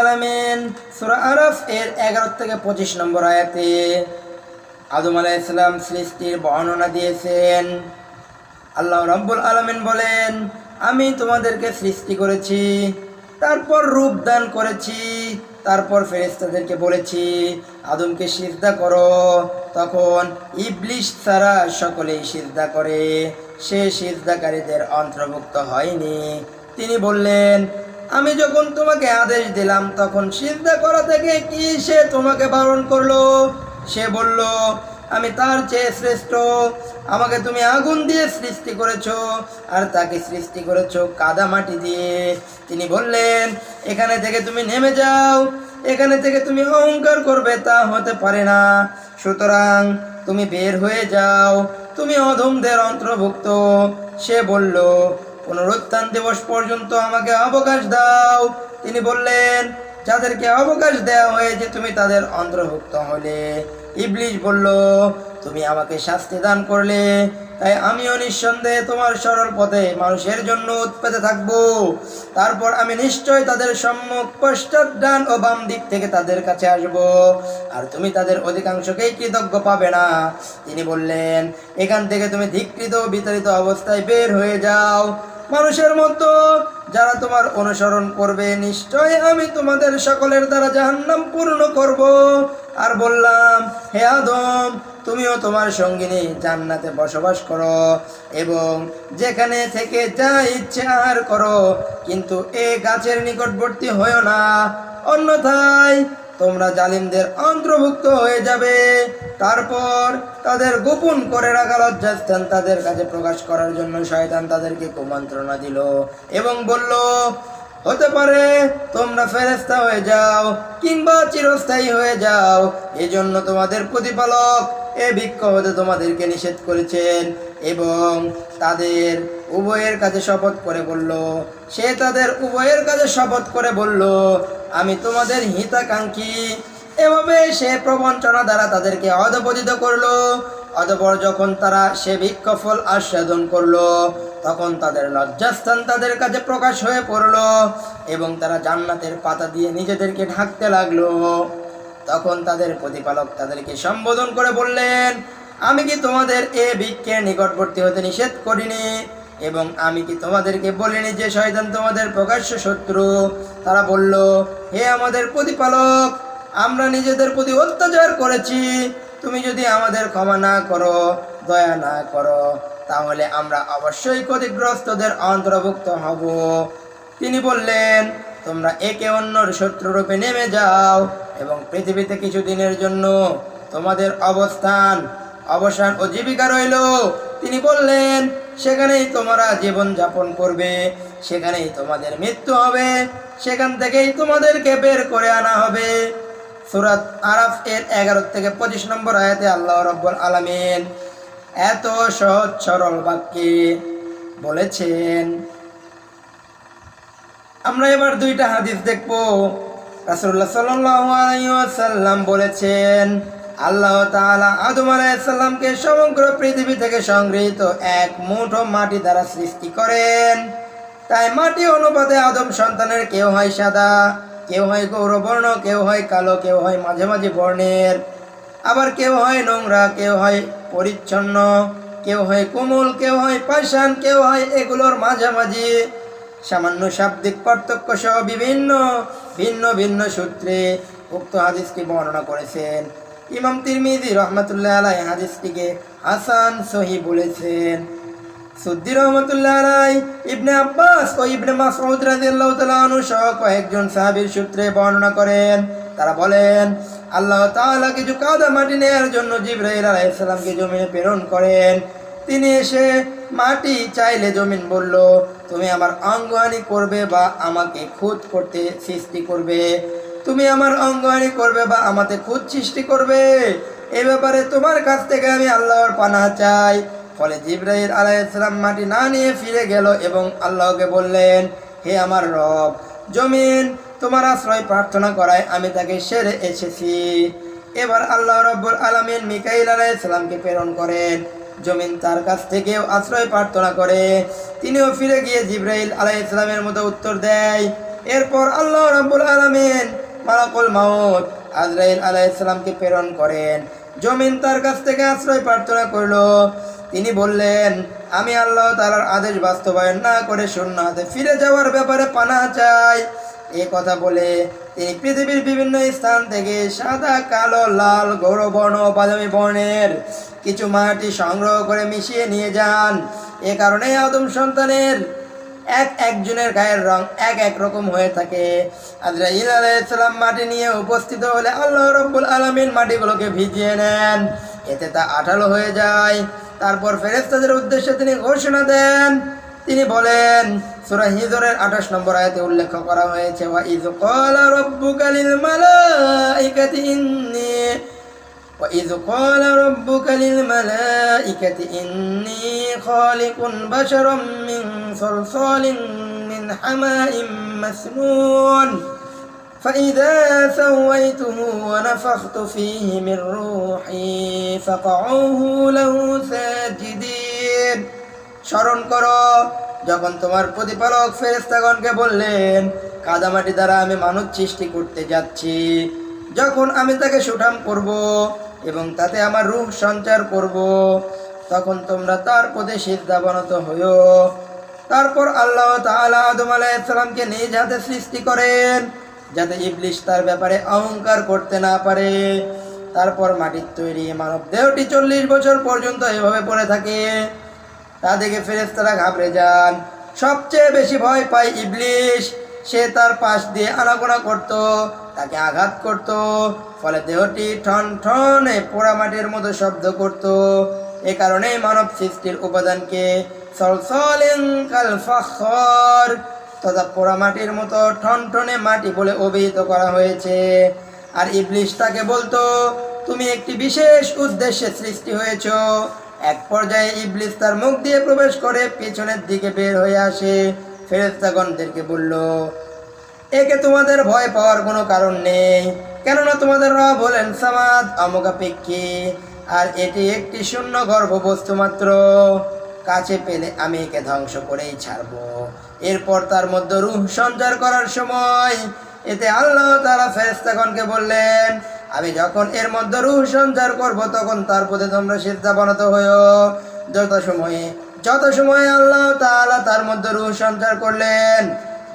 আলমিন সুরা আরফ এর এগারো থেকে পঁচিশ নম্বর আয়াতে আদম আলাহ ইসলাম সৃষ্টির বর্ণনা দিয়েছেন। আল্লাহ রব্বুল আলমিন বলেন, আমি তোমাদেরকে সৃষ্টি করেছি, তারপর রূপ দান করেছি, তারপর ফেরেস্তাদেরকে বলেছি, আদমকে সিজদা করো। তখন ইবলিশ ছাড়া সকলেই সিজদা করে। সে সিজদাকারীদের অন্তর্ভুক্ত হয়নি। তিনি বললেন আমি যখন তোমাকে আদেশ দিলাম, তখন সিজদা করা থেকে কি সে তোমাকে বারণ করল? সে বলল, আমি তার চেয়ে শ্রেষ্ঠ। আমাকে তুমি আগুন দিয়ে সৃষ্টি করেছ আর তাকে সৃষ্টি করেছ কাদা মাটি দিয়ে। তিনি বললেন, এখানে থেকে তুমি নেমে যাও। এখানে থেকে তুমি অহংকার করবে, তা হতে পারে না। সুতরাং তুমি বের হয়ে যাও। তুমি অধমদের অন্তর্ভুক্ত। সে বলল পুনরুত্থান দিবস পর্যন্ত আমাকে অবকাশ দাও। তিনি বললেন, যাদেরকে অবকাশ দেওয়া হয়েছে, তুমি তাদের অন্তর্ভুক্ত হলে। ইবলিশ বলল, তুমি আমাকে শাস্তি দান করলে, তাই আমিও নিঃসন্দেহে তোমার সরল পথে মানুষের জন্য উৎপেতে থাকব। তারপর আমি নিশ্চয় তাদের সম্মুখ পশ্চাৎ ডান ও বাম দিক থেকে তাদের কাছে আসব, আর তুমি তাদের অধিকাংশকেই কৃতজ্ঞ পাবে না। তিনি বললেন, এখান থেকে তুমি ধিকৃত বিতাড়িত অবস্থায় বের হয়ে যাও। মানুষের মতো, যারা তোমার অনুসরণ করবে নিশ্চয় আমি তোমাদের সকলের দ্বারা জাহান্নাম পূর্ণ করব। আর বললাম, হে আদম, তুমিও তোমার সঙ্গিনী জান্নাতে বসবাস করো এবং যেখানে থেকে যা ইচ্ছে আহার করো, কিন্তু এ গাছের নিকটবর্তী হয়েও না। অন্যথায় তোমরা জালিমদের অন্তর্ভুক্ত হয়ে যাবে। তারপর তাদের গোপন করে রাখা লজ্জাস্থান তাদের কাছে প্রকাশ করার জন্য শয়তান তাদেরকে কুমন্ত্রণা দিল এবং বলল, হতে পারে তোমরা ফেরেস্তা হয়ে যাও কিংবা চিরস্থায়ী হয়ে যাও। এজন্য তোমাদের প্রতিপালক এ ভিক্ষ হতে তোমাদেরকে নিষেধ করেছেন এবং তাদের উভয়ের কাছে শপথ করে বলল, সে তাদের উভয়ের কাছে শপথ করে বলল, আমি তোমাদের হিতাকাঙ্ক্ষী। এভাবে সে প্রবঞ্চনা দ্বারা তাদেরকে অধপতিত করল। অতপর যখন তারা সে ভিক্ষফল আস্বাদন করল, তখন তাদের লজ্জাস্থান তাদের কাছে প্রকাশ হয়ে পড়ল এবং তারা জান্নাতের পাতা দিয়ে নিজেদেরকে ঢাকতে লাগল। তখন তাদের প্রতিপালক তাদেরকে সম্বোধন করে বললেন, আমি কি তোমাদের এ ভিক্ষের নিকটবর্তী হতে নিষেধ করিনি? এবং আমি কি তোমাদেরকে বলিনি যে শয়তান তোমাদের প্রকাশ্য শত্রু? তারা বলল, হে আমাদের প্রতিপালক, আমরা নিজেদের প্রতি অত্যাচার করেছি। তুমি যদি আমাদের ক্ষমা না করো, দয়া না করো, তাহলে আমরা অবশ্যই ক্ষতিগ্রস্তদের অন্তর্ভুক্ত হব। তিনি বললেন, তোমরা একে অন্যর শত্রুরূপে নেমে যাও এবং পৃথিবীতে কিছু দিনের জন্য তোমাদের অবস্থান অবসান ও জীবিকা রইল। তিনি বললেন, সেখানেই তোমরা জীবন যাপন করবে, সেখানেই তোমাদের মৃত্যু হবে, সেখান থেকেই তোমাদেরকে বের করে আনা হবে। সুরাত আরাফ এর এগারো থেকে পঁচিশ নম্বর আয়াতে আল্লাহ রব্বুল আলমিন এত সহজ সরল বাক্যে বলেছেন, আমরা এবার দুইটা হাদিস দেখব। আলাইহি ওয়াসাল্লাম বলেছেন আল্লাহ তাআলা আদম আলাইসাল্লামকে সমগ্র পৃথিবী থেকে সংগৃহীত এক মুঠো মাটি দ্বারা সৃষ্টি করেন। তাই মাটি অনুপাতে আদম সন্তানের কেউ হয় সাদা, কেউ হয় গৌরবর্ণ, কেউ হয় কালো, কেউ হয় মাঝে মাঝে বর্ণের। আবার কেউ হয় নোংরা, কেউ হয় পরিচ্ছন্ন, কেউ হয় কোমল, কেউ হয় পাষাণ, কেউ হয় এগুলোর মাঝামাঝি। সামান্য শাব্দিক পার্থক্য সহ বিভিন্ন ভিন্ন ভিন্ন সূত্রে উক্ত হাদিসটি বর্ণনা করেছেন। ইমাম তিরমিজি রহমতুল্লাহ আলাই হাদিসটিকে হাসান সহি বলেছেন। সুদ্দি রহমতুল্লাহ আলাই ইবনে আব্বাস ও ইবনে মাসউদ রাদিয়াল্লাহু তাআলা আনহু কয়েকজন সাহাবীর সূত্রে বর্ণনা করেন। তারা বলেন, আল্লাহ তাআলা কিছু কাদা মাটি নেয়ার জন্য জিবরাইল আলাইহিস সালামকে জমিনে প্রেরণ করেন। তিনি এসে মাটি চাইলে জমিন বলল, তুমি আমার অঙ্গহানি করবে বা আমাকে খুদ করতে সৃষ্টি করবে। তুমি আমার অঙ্গহানি করবে বা আমাকে খুদ সৃষ্টি করবে। এ ব্যাপারে তোমার কাছ থেকে আমি আল্লাহর পানা চাই। ফলে জিব্রাহিল আলাইসালাম মাটি না নিয়ে ফিরে গেল এবং আল্লাহকে বললেন, হে আমার রব, জমিন তোমার আশ্রয় প্রার্থনা করায় আমি তাকে সেরে এসেছি। এবার আল্লাহ রব্বুল আলমিন মিকাইল আলাইসালামকে প্রেরণ করেন। জমিন তার কাছ থেকেও আশ্রয় প্রার্থনা করে। তিনিও ফিরে গিয়ে জিব্রাইল আলাইসালামের মতো উত্তর দেয়। এরপর আল্লাহ রাব্বুল আলামিন মালাকুল মাউত। আজরাইল আলাইহিসসালামকে প্রেরণ করেন। জমিন তার কাছ থেকে আশ্রয় প্রার্থনা করল। তিনি বললেন, আমি আল্লাহ তাআলার আদেশ বাস্তবায়ন না করে হাতে ফিরে যাওয়ার ব্যাপারে পানা চাই। এ কথা বলে তিনি পৃথিবীর বিভিন্ন স্থান থেকে সাদা, কালো, লাল, গৌরবর্ণ বাদামি বর্ণের কিছু মাটি সংগ্রহ করে মিশিয়ে নিয়ে যান। এ কারণে আদম সন্তানের এক একজনের গায়ের রং এক এক রকম হয়ে থাকে। আজরাইল আলাইহিসসালাম মাটি নিয়ে উপস্থিত হলে আল্লাহ রব্বুল আলামিন মাটিগুলোকে ভিজিয়ে নেন। এতে তা আঠালো হয়ে যায়। তারপর ফেরেস্তাদের উদ্দেশ্যে তিনি ঘোষণা দেন। তিনি বলেন, সূরা হিজরের 28 নম্বর আয়তে উল্লেখ করা হয়েছে, ওয়া ইয ক্বালা রাব্বুকা লিল মালাইকাতি وإذ قال ربك للملائكة إني خالق بشرا من صلصال من حماء مسنون فإذا سويته ونفخت فيه من روحي فقعوه له ساجدين স্মরণ করো যখন তোমার প্রতিপালক ফেরেস্তাগণকে বললেন কাদামাটি দ্বারা আমি মানব সৃষ্টি করতে যাচ্ছি যখন আমি তাকে সুঠাম করব এবং তাতে আমার রূহ সঞ্চার করব। তখন তোমরা তার প্রতি সিদ্ধাবনত হইও। তারপর আল্লাহ তাআলা আদম আলাইহিসসালামকে নিজ হাতে সৃষ্টি করেন, যাতে ইবলিশ তার ব্যাপারে অহংকার করতে না পারে। তারপর মাটির তৈরি মানব দেহটি চল্লিশ বছর পর্যন্ত এভাবে পড়ে থাকে। তা দেখে ফেরেশতারা ঘাবড়ে যান। সবচেয়ে বেশি ভয় পায় ইবলিশ। সে তার পাশ দিয়ে আনাগোনা করত। তাকে আঘাত করত, ফলে দেহটি ঠন ঠনে পোড়া মাটির মতো শব্দ করত। এ কারণেই মানব সৃষ্টির উপাদানকে তথা পোড়া মাটির মতো ঠনঠনে মাটি বলে অভিহিত করা হয়েছে। আর ইবলিশ তাকে বলতো, তুমি একটি বিশেষ উদ্দেশ্যে সৃষ্টি হয়েছো। এক পর্যায়ে ইবলিস তার মুখ দিয়ে প্রবেশ করে পেছনের দিকে বের হয়ে আসে। ফেরেস্তাগণদেরকে বলল একে তোমাদের ভয় পাওয়ার কোনো কারণ নেই। কেননা তোমাদের রব হলেন সামাদ অমকাপেক্ষী আর এটি একটি শূন্য গর্ভবস্তু মাত্র। কাছে পেলে আমি একে ধ্বংস করেই ছাড়বো। এরপর তার মধ্যে রুহ সঞ্চার করার সময় এতে আল্লাহ তারা ফেরেস্তাগণকে বললেন, আমি যখন এর মধ্যে রুহ সঞ্চার করব, তখন তার প্রতি তোমরা সিদ্ধা বানাতে হয়েও যত সময়ে যত সময়ে আল্লাহ তাআলা তার মধ্যে রুহ সঞ্চার করলেন,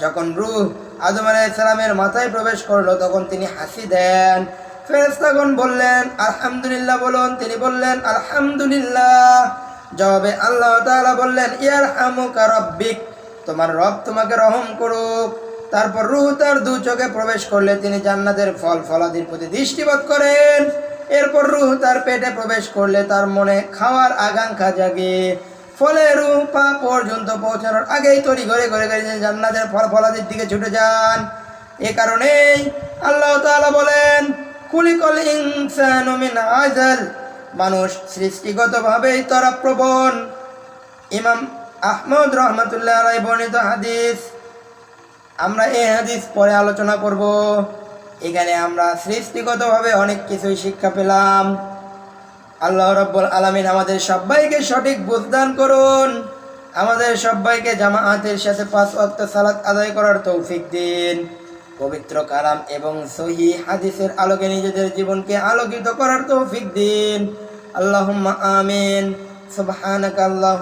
যখন রুহ আদম আলাইহিসসালামের মাথায় প্রবেশ করল, তখন তিনি হাসি দেন। ফেরেস্তাগণ বললেন, আলহামদুলিল্লাহ বলুন। তিনি বললেন, আলহামদুলিল্লাহ। জবাবে আল্লাহ তাআলা বললেন ইয়ার হামুকা রব্বিক। তোমার রব তোমাকে রহম করুক। তারপর রুহ তার দু চোখে প্রবেশ করলে তিনি জান্নাতের ফল ফলাদির প্রতি দৃষ্টিপাত করেন। এরপর রুহ তার পেটে প্রবেশ করলে তার মনে খাওয়ার আকাঙ্ক্ষা জাগে। ফলে রুহ পা পর্যন্ত পৌঁছানোর আগেই তৈরি করে করে করে জান্নাতের ফল ফলাদের দিকে ছুটে যান। এ কারণেই আল্লাহ তাআলা বলেন, কুলিকল ইনসানু আজাল মানুষ সৃষ্টিগতভাবেই তরাপ্রবণ ইমাম আহমদ রহমতুল্লাহ আলাই বর্ণিত হাদিস। আমরা এই হাদিস পরে আলোচনা করব। এখানে আমরা সৃষ্টিগতভাবে অনেক কিছুই শিক্ষা পেলাম। আল্লাহ রব্বুল আলমিন আমাদের সবাইকে সঠিক বুঝদান করুন। আমাদের সবাইকে জামাআতের সাথে পাঁচ অক্ত সালাত আদায় করার তৌফিক দিন। পবিত্র কালাম এবং সহি হাদিসের আলোকে নিজেদের জীবনকে আলোকিত করার তৌফিক দিন। আল্লাহ আমিন। সুবাহ আল্লাহুম্মা